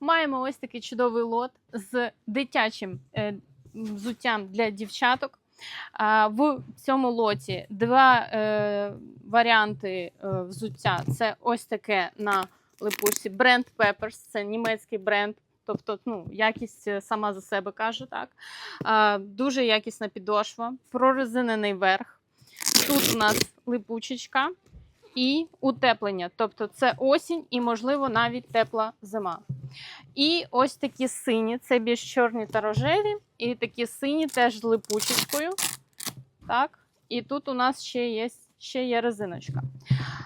Маємо ось такий чудовий лот з дитячим е, взуттям для дівчаток. В цьому лоті два е, варіанти е, взуття. Це ось таке на липучці. Бренд Peppers, це німецький бренд. Тобто, ну, якість сама за себе каже, так. А, дуже якісна підошва, прорезинений верх. Тут у нас липучечка і утеплення. Тобто це осінь і, можливо, навіть тепла зима. І ось такі сині, це більш чорні та рожеві, і такі сині теж з липучечкою. Так, і тут у нас ще є, ще є резиночка.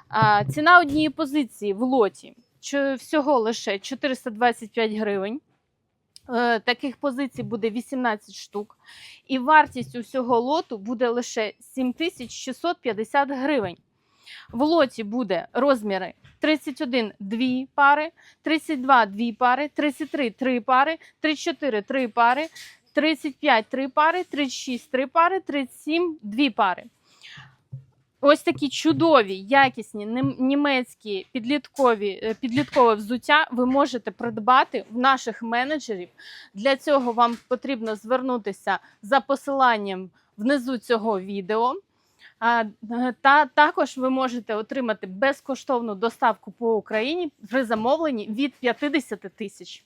А, ціна однієї позиції в лоті всього лише 425 гривень. Е, Таких позицій буде 18 штук, і вартість усього лоту буде лише 7650 гривень. В лоті буде розміри 31 2 пари, 32 2 пари, 33 3 пари, 34 3 пари, 35 3 пари, 36 3 пари, 37 2 пари. Ось такі чудові, якісні німецькі підліткові, е, підліткове взуття ви можете придбати в наших менеджерів. Для цього вам потрібно звернутися за посиланням внизу цього відео. А, е, Та також ви можете отримати безкоштовну доставку по Україні при замовленні від 50 тисяч.